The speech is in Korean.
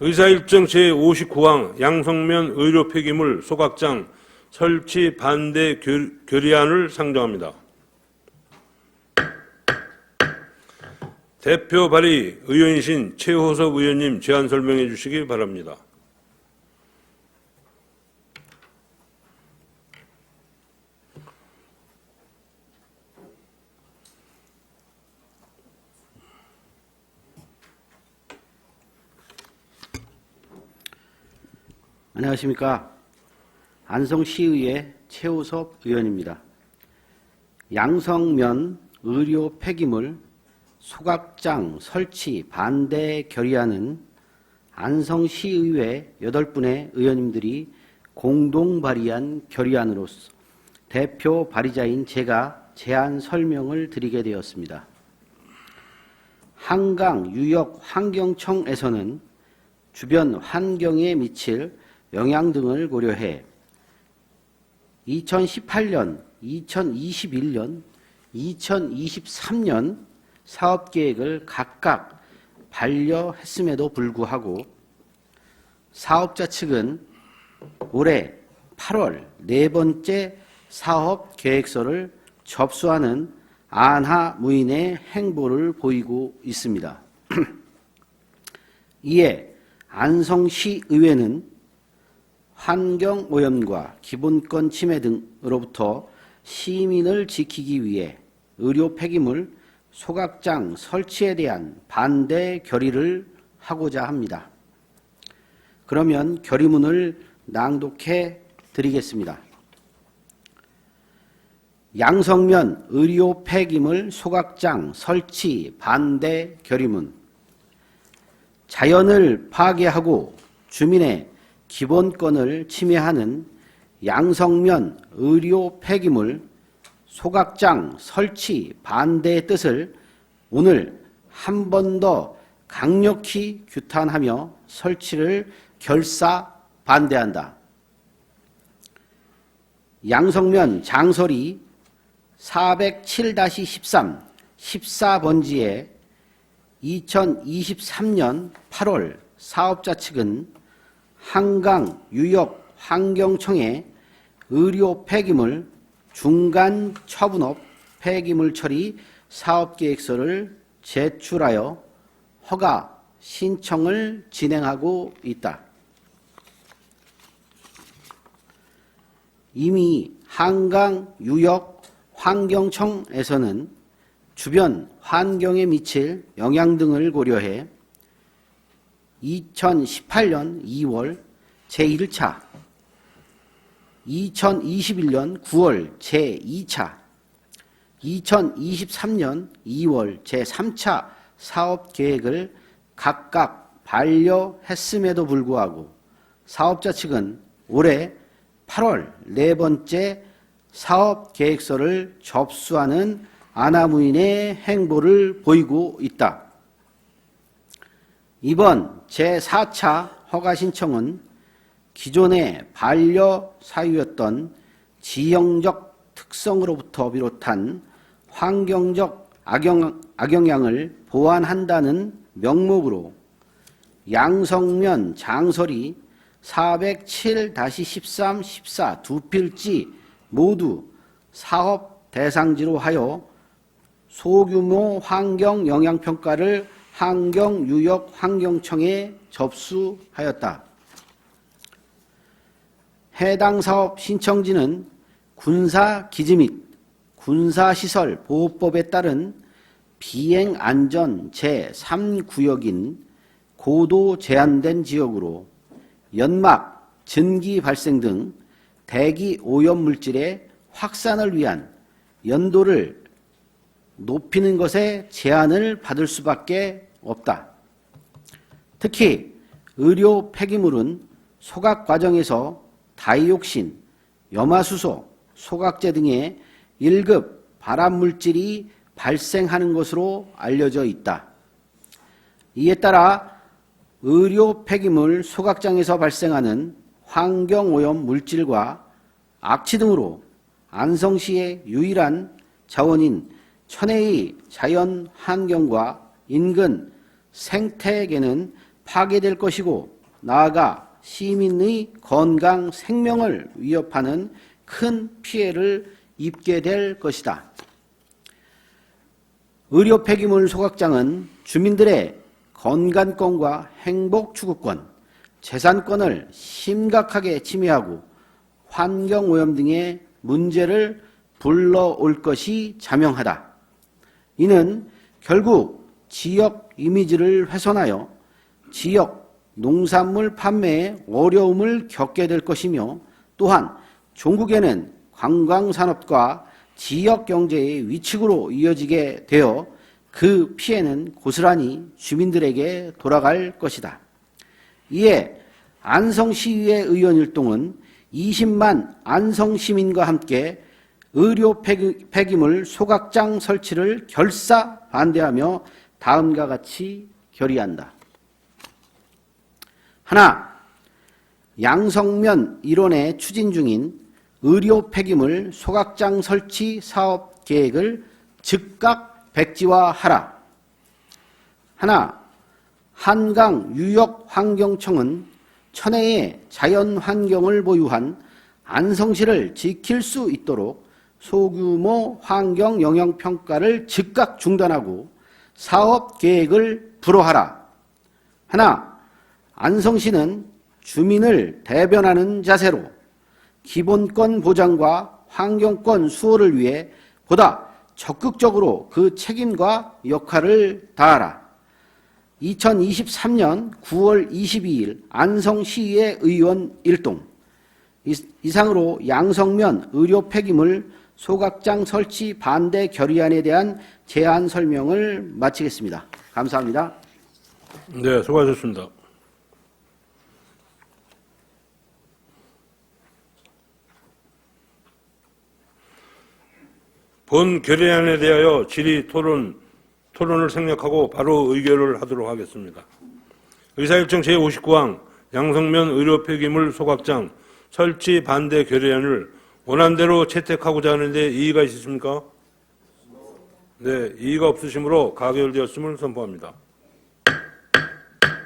의사일정 제59항 양성면 의료 폐기물 소각장 설치 반대 결, 결의안을 상정합니다. 대표 발의 의원이신 최호섭 의원님 제안 설명해 주시기 바랍니다. 안녕하십니까. 안성시의회 최우섭 의원입니다. 양성면 의료 폐기물 소각장 설치 반대 결의안은 안성시의회 8분의 의원님들이 공동 발의한 결의안으로서 대표 발의자인 제가 제안 설명을 드리게 되었습니다. 한강 유역 환경청에서는 주변 환경에 미칠 영향 등을 고려해 2018년, 2021년, 2023년 사업 계획을 각각 반려했음에도 불구하고 사업자 측은 올해 8월 네 번째 사업 계획서를 접수하는 안하 무인의 행보를 보이고 있습니다. 이에 안성시 의회는 환경 오염과 기본권 침해 등으로부터 시민을 지키기 위해 의료 폐기물 소각장 설치에 대한 반대 결의를 하고자 합니다. 그러면 결의문을 낭독해 드리겠습니다. 양성면 의료 폐기물 소각장 설치 반대 결의문 자연을 파괴하고 주민의 기본권을 침해하는 양성면 의료 폐기물 소각장 설치 반대의 뜻을 오늘 한 번 더 강력히 규탄하며 설치를 결사 반대한다. 양성면 장설이 407-13 14번지에 2023년 8월 사업자 측은 한강 유역 환경청에 의료 폐기물 중간 처분업 폐기물 처리 사업 계획서를 제출하여 허가 신청을 진행하고 있다. 이미 한강 유역 환경청에서는 주변 환경에 미칠 영향 등을 고려해 2018년 2월 제1차, 2021년 9월 제2차, 2023년 2월 제3차 사업 계획을 각각 반려했음에도 불구하고 사업자 측은 올해 8월 네 번째 사업 계획서를 접수하는 아나무인의 행보를 보이고 있다. 이번 제4차 허가 신청은 기존의 반려 사유였던 지형적 특성으로부터 비롯한 환경적 악영, 악영향을 보완한다는 명목으로 양성면 장설이 407-13, 14 두 필지 모두 사업 대상지로 하여 소규모 환경 영향 평가를 환경유역 환경청에 접수하였다. 해당 사업 신청지는 군사 기지 및 군사시설 보호법에 따른 비행 안전 제3구역인 고도 제한된 지역으로 연막, 전기 발생 등 대기 오염 물질의 확산을 위한 연도를 높이는 것에 제한을 받을 수밖에 없다. 특히 의료 폐기물은 소각 과정에서 다이옥신, 염화수소, 소각제 등의 1급 발암물질이 발생하는 것으로 알려져 있다. 이에 따라 의료 폐기물 소각장에서 발생하는 환경오염 물질과 악취 등으로 안성시의 유일한 자원인 천혜의 자연 환경과 인근 생태계는 파괴될 것이고 나아가 시민의 건강 생명을 위협하는 큰 피해를 입게 될 것이다. 의료 폐기물 소각장은 주민들의 건강권과 행복 추구권, 재산권을 심각하게 침해하고 환경 오염 등의 문제를 불러올 것이 자명하다. 이는 결국 지역 이미지를 훼손하여 지역 농산물 판매에 어려움을 겪게 될 것이며 또한 종국에는 관광산업과 지역 경제의 위축으로 이어지게 되어 그 피해는 고스란히 주민들에게 돌아갈 것이다. 이에 안성시의회 의원 일동은 20만 안성시민과 함께 의료 폐기- 폐기물 소각장 설치를 결사 반대하며 다음과 같이 결의한다. 하나, 양성면 일원에 추진 중인 의료 폐기물 소각장 설치 사업 계획을 즉각 백지화하라. 하나, 한강 유역 환경청은 천혜의 자연 환경을 보유한 안성시를 지킬 수 있도록 소규모 환경 영향 평가를 즉각 중단하고 사업 계획을 불허하라. 하나, 안성시는 주민을 대변하는 자세로 기본권 보장과 환경권 수호를 위해 보다 적극적으로 그 책임과 역할을 다하라. 2023년 9월 22일 안성시의 의원 일동 이- 이상으로 양성면 의료 폐기물 소각장 설치 반대 결의안에 대한 제안 설명을 마치겠습니다. 감사합니다. 네, 수고하셨습니다. 본 결의안에 대하여 질의 토론, 토론을 생략하고 바로 의결을 하도록 하겠습니다. 의사일정 제59항 양성면 의료 폐기물 소각장 설치 반대 결의안을 원안대로 채택하고자 하는데 이의가 있으십니까? 네, 이의가 없으시므로 가결되었음을 선포합니다.